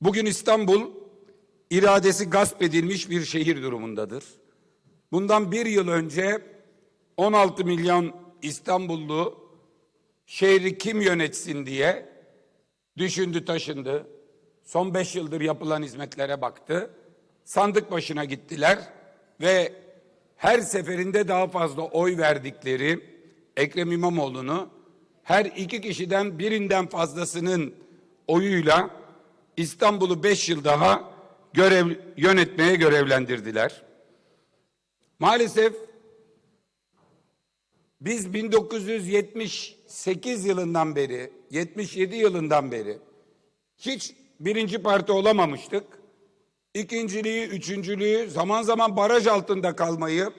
Bugün İstanbul iradesi gasp edilmiş bir şehir durumundadır. Bundan bir yıl önce 16 milyon İstanbullu şehri kim yönetsin diye düşündü taşındı. Son beş yıldır yapılan hizmetlere baktı. Sandık başına gittiler ve her seferinde daha fazla oy verdikleri Ekrem İmamoğlu'nu her iki kişiden birinden fazlasının oyuyla İstanbul'u beş yıl daha görev, yönetmeye görevlendirdiler. Maalesef biz 1978 yılından beri, 77 yılından beri hiç birinci parti olamamıştık. İkinciliği, üçüncülüğü, zaman zaman baraj altında kalmayı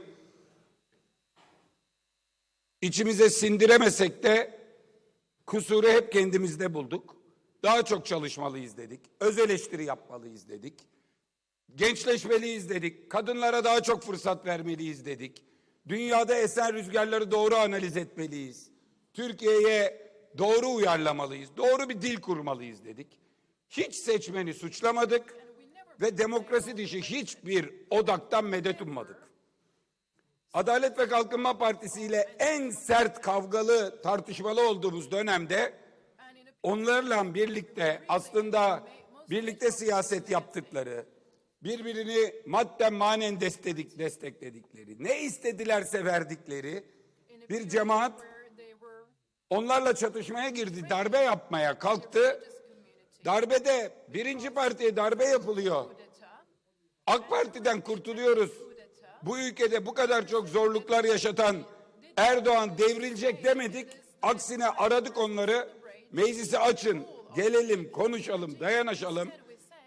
içimize sindiremesek de kusuru hep kendimizde bulduk. Daha çok çalışmalıyız dedik. Öz eleştiri yapmalıyız dedik. Gençleşmeliyiz dedik. Kadınlara daha çok fırsat vermeliyiz dedik. Dünyada esen rüzgarları doğru analiz etmeliyiz. Türkiye'ye doğru uyarlamalıyız. Doğru bir dil kurmalıyız dedik. Hiç seçmeni suçlamadık ve demokrasi dışı hiçbir odaktan medet ummadık. Adalet ve Kalkınma Partisi ile en sert kavgalı, tartışmalı olduğumuz dönemde onlarla birlikte aslında birlikte siyaset yaptıkları, birbirini madden manen destekledik, destekledikleri, ne istedilerse verdikleri bir cemaat onlarla çatışmaya girdi, darbe yapmaya kalktı. Darbede birinci partiye darbe yapılıyor. AK Parti'den kurtuluyoruz. Bu ülkede bu kadar çok zorluklar yaşatan Erdoğan devrilecek demedik. Aksine aradık onları. Meclisi açın, gelelim, konuşalım, dayanışalım.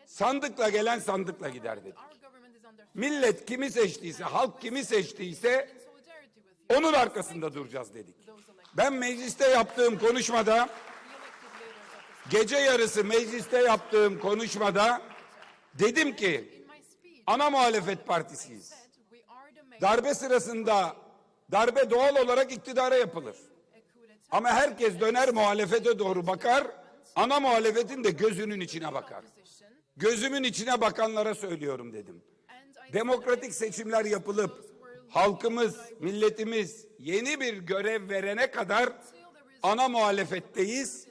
Sandıkla gelen sandıkla gider dedik. Millet kimi seçtiyse, halk kimi seçtiyse onun arkasında duracağız dedik. Ben mecliste yaptığım konuşmada gece yarısı mecliste yaptığım konuşmada dedim ki ana muhalefet partisiyiz. Darbe sırasında darbe doğal olarak iktidara yapılır. Ama herkes döner muhalefete doğru bakar, ana muhalefetin de gözünün içine bakar. Gözümün içine bakanlara söylüyorum dedim. Demokratik seçimler yapılıp halkımız, milletimiz yeni bir görev verene kadar ana muhalefetteyiz.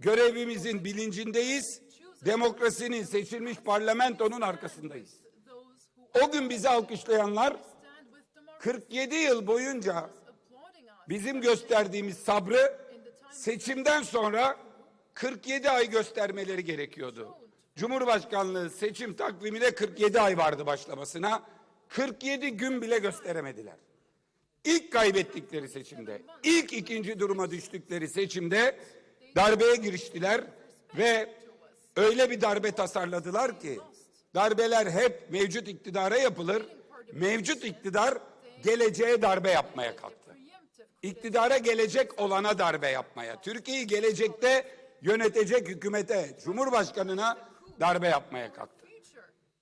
Görevimizin bilincindeyiz. Demokrasinin seçilmiş parlamentonun arkasındayız. O gün bizi alkışlayanlar 47 yıl boyunca bizim gösterdiğimiz sabrı seçimden sonra 47 ay göstermeleri gerekiyordu. Cumhurbaşkanlığı seçim takvimine 47 ay vardı başlamasına. 47 gün bile gösteremediler. İlk kaybettikleri seçimde, ilk ikinci duruma düştükleri seçimde darbeye giriştiler ve öyle bir darbe tasarladılar ki darbeler hep mevcut iktidara yapılır. Mevcut iktidar geleceğe darbe yapmaya kalktı. İktidara gelecek olana darbe yapmaya, Türkiye'yi gelecekte yönetecek hükümete, Cumhurbaşkanına darbe yapmaya kalktı.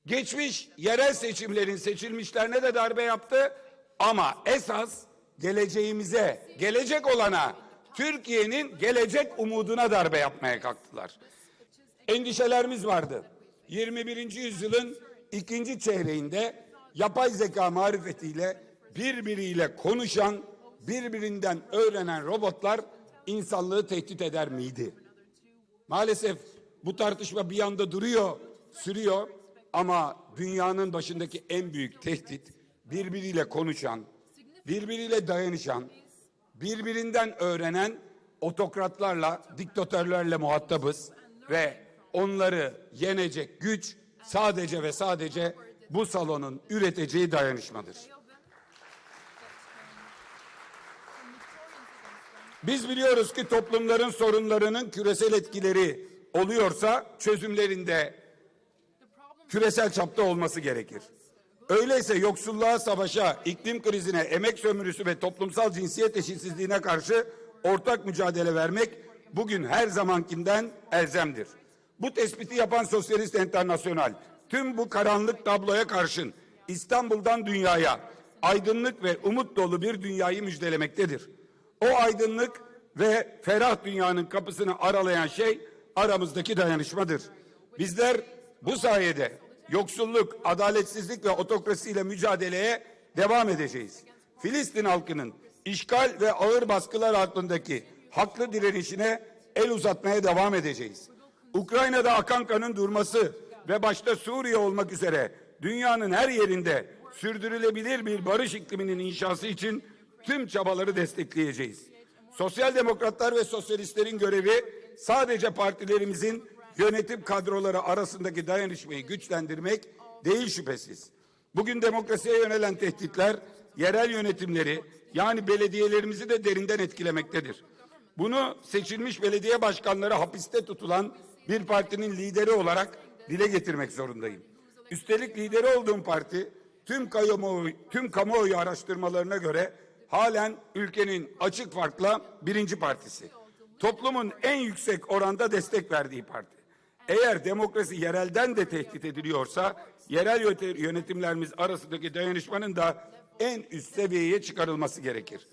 Geçmiş yerel seçimlerin seçilmişlerine de darbe yaptı ama esas geleceğimize, gelecek olana, Türkiye'nin gelecek umuduna darbe yapmaya kalktılar. Endişelerimiz vardı. 21. yüzyılın ikinci çeyreğinde yapay zeka marifetiyle birbiriyle konuşan, birbirinden öğrenen robotlar insanlığı tehdit eder miydi? Maalesef bu tartışma bir yanda duruyor, sürüyor ama dünyanın başındaki en büyük tehdit birbiriyle konuşan, birbiriyle dayanışan, birbirinden öğrenen otokratlarla, diktatörlerle muhatabız ve onları yenecek güç sadece ve sadece bu salonun üreteceği dayanışmadır. Biz biliyoruz ki toplumların sorunlarının küresel etkileri oluyorsa çözümlerinde küresel çapta olması gerekir. Öyleyse yoksulluğa, savaşa, iklim krizine, emek sömürüsü ve toplumsal cinsiyet eşitsizliğine karşı ortak mücadele vermek bugün her zamankinden elzemdir. Bu tespiti yapan Sosyalist Enternasyonal tüm bu karanlık tabloya karşın İstanbul'dan dünyaya aydınlık ve umut dolu bir dünyayı müjdelemektedir. O aydınlık ve ferah dünyanın kapısını aralayan şey aramızdaki dayanışmadır. Bizler bu sayede yoksulluk, adaletsizlik ve otokrasiyle mücadeleye devam edeceğiz. Filistin halkının işgal ve ağır baskılar altındaki haklı direnişine el uzatmaya devam edeceğiz. Ukrayna'da akan kanın durması ve başta Suriye olmak üzere dünyanın her yerinde sürdürülebilir bir barış ikliminin inşası için tüm çabaları destekleyeceğiz. Sosyal demokratlar ve sosyalistlerin görevi sadece partilerimizin yönetim kadroları arasındaki dayanışmayı güçlendirmek değil şüphesiz. Bugün demokrasiye yönelen tehditler yerel yönetimleri yani belediyelerimizi de derinden etkilemektedir. Bunu seçilmiş belediye başkanları hapiste tutulan bir partinin lideri olarak dile getirmek zorundayım. Üstelik lideri olduğum parti tüm kamuoyu, tüm kamuoyu araştırmalarına göre halen ülkenin açık farkla birinci partisi. Toplumun en yüksek oranda destek verdiği parti. Eğer demokrasi yerelden de tehdit ediliyorsa yerel yönetimlerimiz arasındaki dayanışmanın da en üst seviyeye çıkarılması gerekir.